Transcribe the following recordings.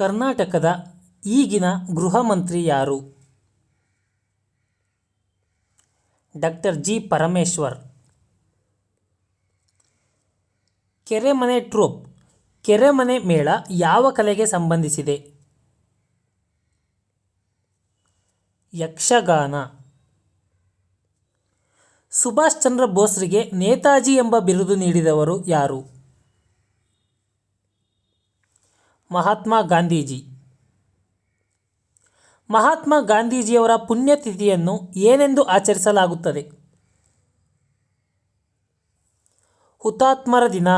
ಕರ್ನಾಟಕದ ಈಗಿನ ಗೃಹ ಮಂತ್ರಿ ಯಾರು? Doctor G Parameshwar. Keremane troupe. Keremane ಮೇಳ ಯಾವ ಕಲೆಗೆ ಸಂಬಂಧಿಸಿದೆ? ಯಕ್ಷಗಾನ. ಸುಭಾಷ್ ಚಂದ್ರ ಬೋಸ್ರಿಗೆ ನೇತಾಜಿ ಎಂಬ ಬಿರುದು ನೀಡಿದವರು ಯಾರು? ಮಹಾತ್ಮ ಗಾಂಧೀಜಿ. ಮಹಾತ್ಮ ಗಾಂಧೀಜಿಯವರ ಪುಣ್ಯತಿಥಿಯನ್ನು ಏನೆಂದು ಆಚರಿಸಲಾಗುತ್ತದೆ? ಹುತಾತ್ಮರ ದಿನ.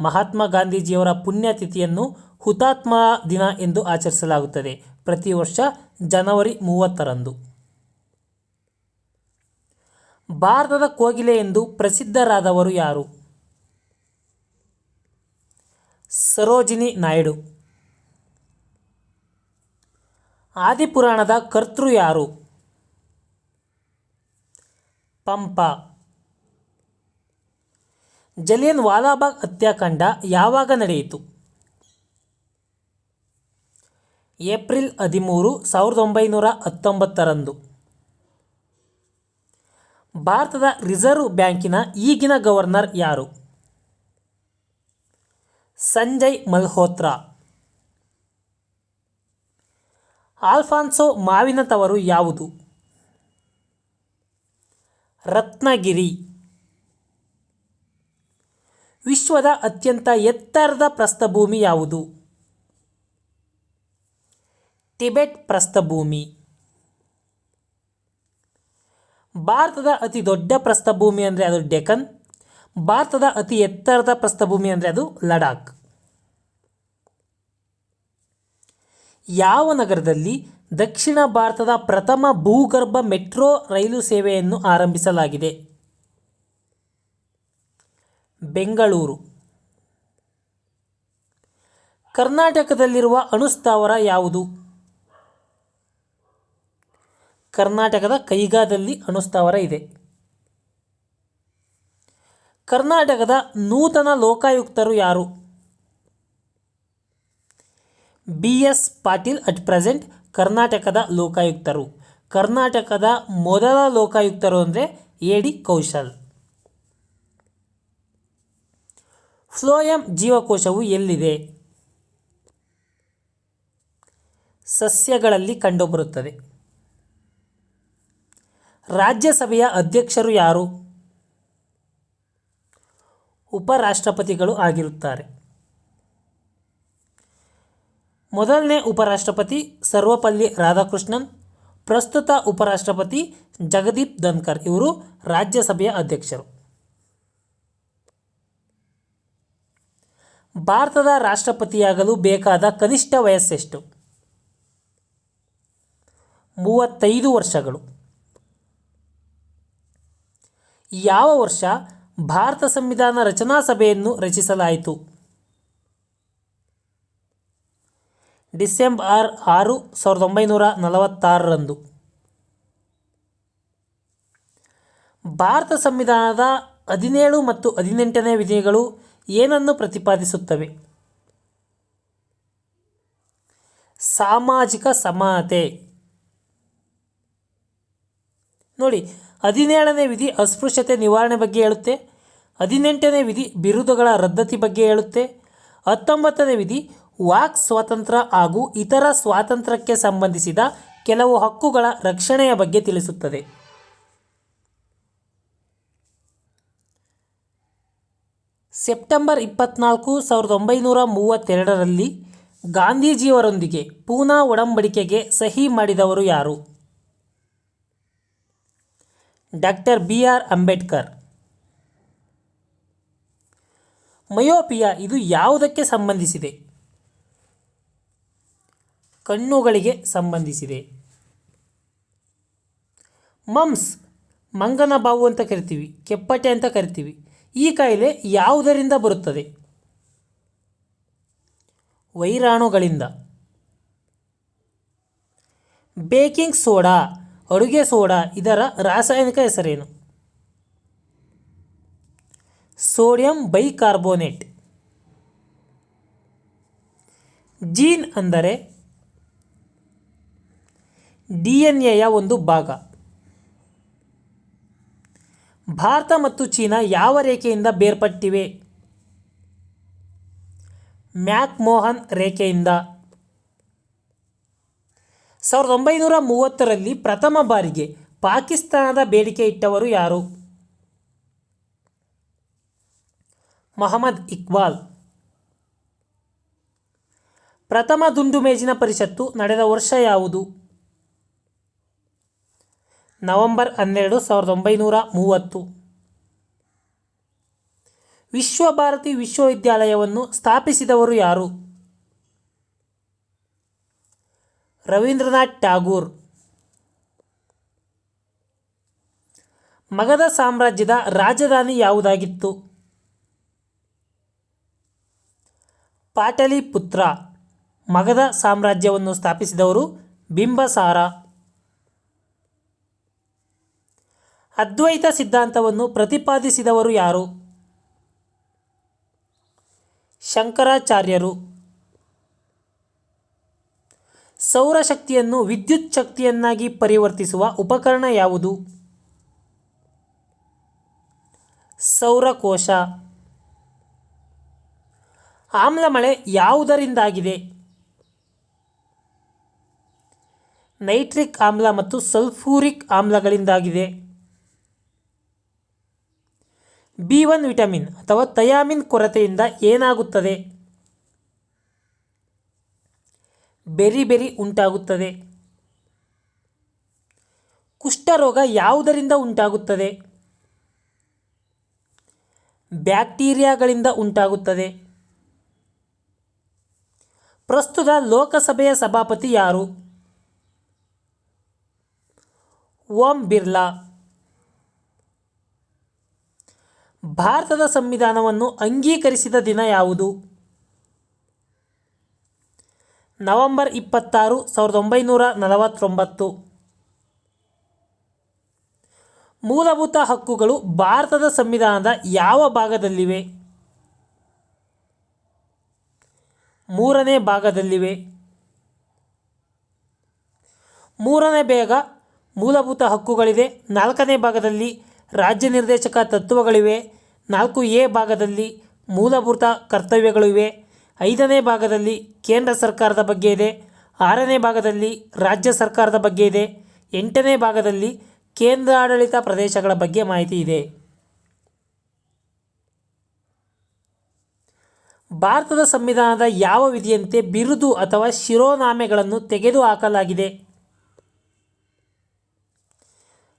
ಮಹಾತ್ಮ ಗಾಂಧೀಜಿಯವರ ಪುಣ್ಯತಿಥಿಯನ್ನು ಹುತಾತ್ಮ ದಿನ ಎಂದು ಆಚರಿಸಲಾಗುತ್ತದೆ. ಪ್ರತಿ ವರ್ಷ ಜನವರಿ ಮೂವತ್ತರಂದು. ಭಾರತದ ಕೋಗಿಲೆ ಎಂದು ಪ್ರಸಿದ್ಧರಾದವರು ಯಾರು? ಸರೋಜಿನಿ ನಾಯ್ಡು. ಆದಿಪುರಾಣದ ಕರ್ತೃ ಯಾರು? ಪಂಪ. ಜಲಿಯನ್ ವಾಲಾಬಾಗ್ ಹತ್ಯಾಕಾಂಡ ಯಾವಾಗ ನಡೆಯಿತು? ಏಪ್ರಿಲ್ ಹದಿಮೂರು, ಸಾವಿರದ ಒಂಬೈನೂರ ಹತ್ತೊಂಬತ್ತರಂದು. ಭಾರತದ ರಿಸರ್ವ್ ಬ್ಯಾಂಕಿನ ಈಗಿನ ಗವರ್ನರ್ ಯಾರು? ಸಂಜಯ್ ಮಲ್ಹೋತ್ರಾ. ಆಲ್ಫಾನ್ಸೋ ಮಾವಿನ ತವರು ಯಾವುದು? ರತ್ನಗಿರಿ. ವಿಶ್ವದ ಅತ್ಯಂತ ಎತ್ತರದ ಪ್ರಸ್ಥಭೂಮಿ ಯಾವುದು? ಟಿಬೆಟ್ ಪ್ರಸ್ಥಭೂಮಿ. ಭಾರತದ ಅತಿ ದೊಡ್ಡ ಪ್ರಸ್ಥಭೂಮಿ ಅಂದರೆ ಅದು ಡೆಕನ್. ಭಾರತದ ಅತಿ ಎತ್ತರದ ಪ್ರಸ್ಥಭೂಮಿ ಅಂದರೆ ಅದು ಲಡಾಖ್. ಯಾವ ನಗರದಲ್ಲಿ ದಕ್ಷಿಣ ಭಾರತದ ಪ್ರಥಮ ಭೂಗರ್ಭ ಮೆಟ್ರೋ ರೈಲು ಸೇವೆಯನ್ನು ಆರಂಭಿಸಲಾಗಿದೆ? ಬೆಂಗಳೂರು. ಕರ್ನಾಟಕದಲ್ಲಿರುವ ಅಣುಸ್ಥಾವರ ಯಾವುದು? ಕರ್ನಾಟಕದ ಕೈಗಾದಲ್ಲಿ ಅಣುಸ್ಥಾವರ ಇದೆ. ಕರ್ನಾಟಕದ ನೂತನ ಲೋಕಾಯುಕ್ತರು ಯಾರು? B S Patil at present ಕರ್ನಾಟಕದ ಲೋಕಾಯುಕ್ತರು. ಕರ್ನಾಟಕದ ಮೊದಲ ಲೋಕಾಯುಕ್ತರು ಅಂದರೆ ಎ ಡಿ ಕೌಶಲ್. ಫ್ಲೋಯಂ ಜೀವಕೋಶವು ಎಲ್ಲಿದೆ? ಸಸ್ಯಗಳಲ್ಲಿ ಕಂಡುಬರುತ್ತದೆ. ರಾಜ್ಯಸಭೆಯ ಅಧ್ಯಕ್ಷರು ಯಾರು? ಉಪರಾಷ್ಟ್ರಪತಿಗಳು ಆಗಿರುತ್ತಾರೆ. ಮೊದಲನೇ ಉಪರಾಷ್ಟ್ರಪತಿ ಸರ್ವಪಲ್ಲಿ ರಾಧಾಕೃಷ್ಣನ್, ಪ್ರಸ್ತುತ ಉಪರಾಷ್ಟ್ರಪತಿ ಜಗದೀಪ್ ಧನ್ಕರ್ ಇವರು ರಾಜ್ಯಸಭೆಯ ಅಧ್ಯಕ್ಷರು. ಭಾರತದ ರಾಷ್ಟ್ರಪತಿಯಾಗಲು ಬೇಕಾದ ಕನಿಷ್ಠ ವಯಸ್ಸೆಷ್ಟು? ಮೂವತ್ತೈದು ವರ್ಷಗಳು. ಯಾವ ವರ್ಷ ಭಾರತ ಸಂವಿಧಾನ ರಚನಾ ಸಭೆಯನ್ನು ರಚಿಸಲಾಯಿತು? ಡಿಸೆಂಬರ್ ಆರು ಸಾವಿರದ ಒಂಬೈನೂರ ನಲವತ್ತಾರರಂದು. ಭಾರತ ಸಂವಿಧಾನದ ಹದಿನೇಳು ಮತ್ತು ಹದಿನೆಂಟನೇ ವಿಧಿಗಳು ಏನನ್ನು ಪ್ರತಿಪಾದಿಸುತ್ತವೆ? ಸಾಮಾಜಿಕ ಸಮಾನತೆ. ನೋಡಿ, ಹದಿನೇಳನೇ ವಿಧಿ ಅಸ್ಪೃಶ್ಯತೆ ನಿವಾರಣೆ ಬಗ್ಗೆ ಹೇಳುತ್ತೆ, ಹದಿನೆಂಟನೇ ವಿಧಿ ಬಿರುದುಗಳ ರದ್ದತಿ ಬಗ್ಗೆ ಹೇಳುತ್ತೆ, ಹತ್ತೊಂಬತ್ತನೇ ವಿಧಿ ವಾಕ್ ಸ್ವಾತಂತ್ರ್ಯ ಹಾಗೂ ಇತರ ಸ್ವಾತಂತ್ರ್ಯಕ್ಕೆ ಸಂಬಂಧಿಸಿದ ಕೆಲವು ಹಕ್ಕುಗಳ ರಕ್ಷಣೆಯ ಬಗ್ಗೆ ತಿಳಿಸುತ್ತದೆ. ಸೆಪ್ಟೆಂಬರ್ ಇಪ್ಪತ್ನಾಲ್ಕು ಸಾವಿರದ ಒಂಬೈನೂರ ಮೂವತ್ತೆರಡರಲ್ಲಿ ಗಾಂಧೀಜಿಯವರೊಂದಿಗೆ ಪೂನಾ ಒಡಂಬಡಿಕೆಗೆ ಸಹಿ ಮಾಡಿದವರು ಯಾರು? Doctor B R Ambedkar. Myopia ಇದು ಯಾವುದಕ್ಕೆ ಸಂಬಂಧಿಸಿದೆ? ಕಣ್ಣುಗಳಿಗೆ ಸಂಬಂಧಿಸಿದೆ. ಮಮ್ಸ್, ಮಂಗನ ಬಾವು ಅಂತ ಕರಿತೀವಿ, ಕೆಪ್ಪಟೆ ಅಂತ ಕರಿತೀವಿ. ಈ ಕಾಯಿಲೆ ಯಾವುದರಿಂದ ಬರುತ್ತದೆ? ವೈರಾಣುಗಳಿಂದ. ಬೇಕಿಂಗ್ ಸೋಡಾ, ಅಡುಗೆ ಸೋಡಾ, ಇದರ ರಾಸಾಯನಿಕ ಹೆಸರೇನು? Sodium bicarbonate. ಜೀನ್ ಅಂದರೆ ಡಿ ಎನ್ ಎಯ ಒಂದು ಭಾಗ. ಭಾರತ ಮತ್ತು ಚೀನಾ ಯಾವ ರೇಖೆಯಿಂದ ಬೇರ್ಪಟ್ಟಿವೆ? ಮ್ಯಾಕ್ಮೋಹನ್ ರೇಖೆಯಿಂದ. ಸಾವಿರದ ಒಂಬೈನೂರ ಮೂವತ್ತರಲ್ಲಿ ಪ್ರಥಮ ಬಾರಿಗೆ ಪಾಕಿಸ್ತಾನದ ಬೇಡಿಕೆ ಇಟ್ಟವರು ಯಾರು? ಮೊಹಮ್ಮದ್ ಇಕ್ಬಾಲ್. ಪ್ರಥಮ ದುಂಡು ಮೇಜಿನ ಪರಿಷತ್ತು ನಡೆದ ವರ್ಷ ಯಾವುದು? ನವೆಂಬರ್ ಹನ್ನೆರಡು ಸಾವಿರದ ಒಂಬೈನೂರ ಮೂವತ್ತು. ವಿಶ್ವಭಾರತಿ ವಿಶ್ವವಿದ್ಯಾಲಯವನ್ನು ಸ್ಥಾಪಿಸಿದವರು ಯಾರು? ರವೀಂದ್ರನಾಥ್ ಟ್ಯಾಗೂರ್ ಮಗಧ ಸಾಮ್ರಾಜ್ಯದ ರಾಜಧಾನಿ ಯಾವುದಾಗಿತ್ತು? ಪಾಟಲಿಪುತ್ರ. ಮಗಧ ಸಾಮ್ರಾಜ್ಯವನ್ನು ಸ್ಥಾಪಿಸಿದವರು ಬಿಂಬಸಾರ. ಅದ್ವೈತ ಸಿದ್ಧಾಂತವನ್ನು ಪ್ರತಿಪಾದಿಸಿದವರು ಯಾರು? ಶಂಕರಾಚಾರ್ಯರು. ಸೌರಶಕ್ತಿಯನ್ನು ವಿದ್ಯುತ್ ಶಕ್ತಿಯನ್ನಾಗಿ ಪರಿವರ್ತಿಸುವ ಉಪಕರಣ ಯಾವುದು? ಸೌರಕೋಶ. ಆಮ್ಲಮಳೆ ಯಾವುದರಿಂದಾಗಿದೆ? ನೈಟ್ರಿಕ್ ಆಮ್ಲ ಮತ್ತು ಸಲ್ಫೂರಿಕ್ ಆಮ್ಲಗಳಿಂದಾಗಿದೆ. ಬಿ ಒನ್ ವಿಟಮಿನ್ ಅಥವಾ ಥಯಾಮಿನ್ ಕೊರತೆಯಿಂದ ಏನಾಗುತ್ತದೆ? ಬೆರಿ ಬೆರಿ ಉಂಟಾಗುತ್ತದೆ. ಕುಷ್ಠರೋಗ ಯಾವುದರಿಂದ ಉಂಟಾಗುತ್ತದೆ? ಬ್ಯಾಕ್ಟೀರಿಯಾಗಳಿಂದ ಉಂಟಾಗುತ್ತದೆ. ಪ್ರಸ್ತುತ ಲೋಕಸಭೆಯ ಸಭಾಪತಿ ಯಾರು? ಓಂ ಬಿರ್ಲಾ. ಭಾರತದ ಸಂವಿಧಾನವನ್ನು ಅಂಗೀಕರಿಸಿದ ದಿನ ಯಾವುದು? ನವೆಂಬರ್ ಇಪ್ಪತ್ತಾರು, ಸಾವಿರದ ಒಂಬೈನೂರ ನಲವತ್ತೊಂಬತ್ತು. ಮೂಲಭೂತ ಹಕ್ಕುಗಳು ಭಾರತದ ಸಂವಿಧಾನದ ಯಾವ ಭಾಗದಲ್ಲಿವೆ? ಮೂರನೇ ಭಾಗದಲ್ಲಿವೆ. ಮೂರನೇ ಬೇಗ ಮೂಲಭೂತ ಹಕ್ಕುಗಳಿದೆ. ನಾಲ್ಕನೇ ಭಾಗದಲ್ಲಿ ರಾಜ್ಯ ನಿರ್ದೇಶಕ ತತ್ವಗಳಿವೆ. ನಾಲ್ಕು ಎ ಭಾಗದಲ್ಲಿ ಮೂಲಭೂತ ಕರ್ತವ್ಯಗಳಿವೆ ಐದನೇ ಭಾಗದಲ್ಲಿ ಕೇಂದ್ರ ಸರ್ಕಾರದ ಬಗ್ಗೆ ಇದೆ. ಆರನೇ ಭಾಗದಲ್ಲಿ ರಾಜ್ಯ ಸರ್ಕಾರದ ಬಗ್ಗೆ ಇದೆ. ಎಂಟನೇ ಭಾಗದಲ್ಲಿ ಕೇಂದ್ರಾಡಳಿತ ಪ್ರದೇಶಗಳ ಬಗ್ಗೆ ಮಾಹಿತಿ ಇದೆ. ಭಾರತದ ಸಂವಿಧಾನದ ಯಾವ ವಿಧಿಯಂತೆ ಬಿರುದು ಅಥವಾ ಶಿರೋನಾಮೆಗಳನ್ನು ತೆಗೆದುಹಾಕಲಾಗಿದೆ?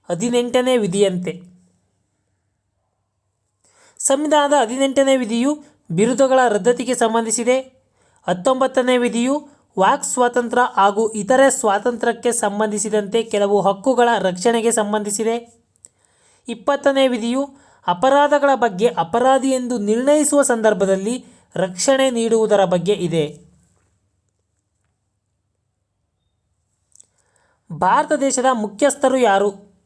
ಹದಿನೆಂಟನೇ ವಿಧಿಯಂತೆ. ಸಂವಿಧಾನದ ಹದಿನೆಂಟನೇ ವಿಧಿಯು ಬಿರುದುಗಳ ರದ್ದತಿಗೆ ಸಂಬಂಧಿಸಿದೆ. ಹತ್ತೊಂಬತ್ತನೇ ವಿಧಿಯು ವಾಕ್ ಸ್ವಾತಂತ್ರ್ಯ ಹಾಗೂ ಇತರೆ ಸ್ವಾತಂತ್ರ್ಯಕ್ಕೆ ಸಂಬಂಧಿಸಿದಂತೆ ಕೆಲವು ಹಕ್ಕುಗಳ ರಕ್ಷಣೆಗೆ ಸಂಬಂಧಿಸಿದೆ. ಇಪ್ಪತ್ತನೇ ವಿಧಿಯು ಅಪರಾಧಗಳ ಬಗ್ಗೆ ಅಪರಾಧಿ ಎಂದು ನಿರ್ಣಯಿಸುವ ಸಂದರ್ಭದಲ್ಲಿ ರಕ್ಷಣೆ ನೀಡುವುದರ ಬಗ್ಗೆ ಇದೆ. ಭಾರತ ದೇಶದ ಮುಖ್ಯಸ್ಥರು ಯಾರು?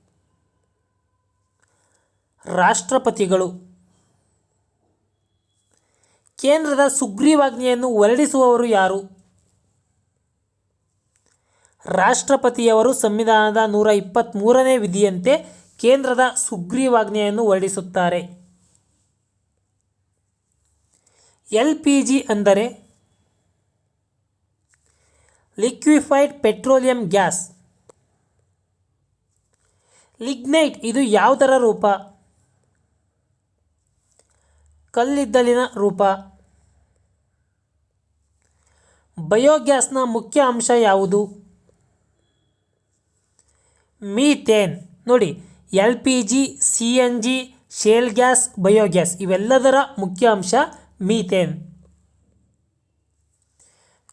ರಾಷ್ಟ್ರಪತಿಗಳು. ಕೇಂದ್ರದ ಸುಗ್ರೀವಾಜ್ಞೆಯನ್ನು ಹೊರಡಿಸುವವರು ಯಾರು? ರಾಷ್ಟ್ರಪತಿಯವರು ಸಂವಿಧಾನದ ನೂರ ಇಪ್ಪತ್ತ್ಮೂರನೇ ವಿಧಿಯಂತೆ ಕೇಂದ್ರದ ಸುಗ್ರೀವಾಜ್ಞೆಯನ್ನು ಹೊರಡಿಸುತ್ತಾರೆ. ಎಲ್ ಪಿ ಜಿ ಅಂದರೆ ಲಿಕ್ವಿಫೈಡ್ ಪೆಟ್ರೋಲಿಯಂ ಗ್ಯಾಸ್. ಲಿಗ್ನೈಟ್ ಇದು ಯಾವುದರ ರೂಪ? ಕಲ್ಲಿದ್ದಲಿನ ರೂಪ. ಬಯೋಗ್ಯಾಸ್ನ ಮುಖ್ಯ ಅಂಶ ಯಾವುದು? ಮೀಥೇನ್. ನೋಡಿ, L P G, C N G, shale gas, biogas ಇವೆಲ್ಲದರ ಮುಖ್ಯ ಅಂಶ ಮೀಥೇನ್.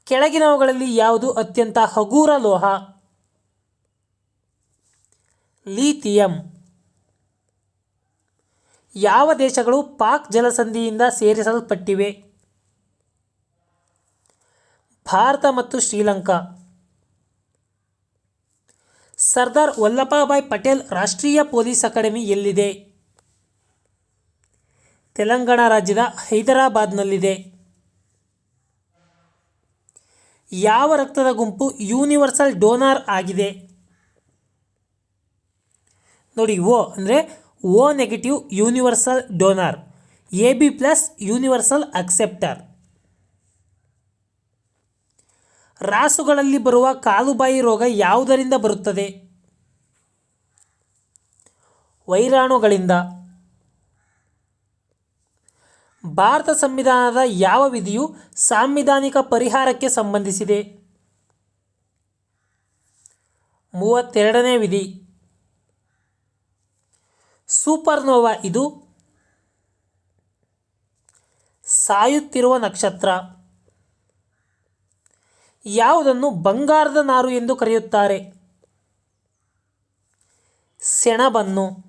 ಕೆಳಗಿನವುಗಳಲ್ಲಿ ಯಾವುದು ಅತ್ಯಂತ ಹಗೂರ ಲೋಹ? ಲೀಥಿಯಂ. ಯಾವ ದೇಶಗಳು ಪಾಕ್ ಜಲಸಂಧಿಯಿಂದ ಸೇರಿಸಲ್ಪಟ್ಟಿವೆ? ಭಾರತ ಮತ್ತು ಶ್ರೀಲಂಕಾ. ಸರ್ದಾರ್ ವಲ್ಲಭಭಾಯ್ ಪಟೇಲ್ ರಾಷ್ಟ್ರೀಯ ಪೊಲೀಸ್ ಅಕಾಡೆಮಿ ಎಲ್ಲಿದೆ? ತೆಲಂಗಾಣ ರಾಜ್ಯದ ಹೈದರಾಬಾದ್ನಲ್ಲಿದೆ. ಯಾವ ರಕ್ತದ ಗುಂಪು ಯೂನಿವರ್ಸಲ್ ಡೋನಾರ್ ಆಗಿದೆ? ನೋಡಿ, ಓ ಅಂದರೆ O negative universal donor, A B plus universal acceptor. ರಾಸುಗಳಲ್ಲಿ ಬರುವ ಕಾಲುಬಾಯಿ ರೋಗ ಯಾವುದರಿಂದ ಬರುತ್ತದೆ? ವೈರಾಣುಗಳಿಂದ. ಭಾರತ ಸಂವಿಧಾನದ ಯಾವ ವಿಧಿಯು ಸಾಂವಿಧಾನಿಕ ಪರಿಹಾರಕ್ಕೆ ಸಂಬಂಧಿಸಿದೆ? ಮೂವತ್ತೆರಡನೇ ವಿಧಿ. ಸೂಪರ್ನೋವಾ ಇದು ಸಾಯುತ್ತಿರುವ ನಕ್ಷತ್ರ. ಯಾವುದನ್ನು ಬಂಗಾರದ ನಾರು ಎಂದು ಕರೆಯುತ್ತಾರೆ? ಸೆಣಬನ್ನು.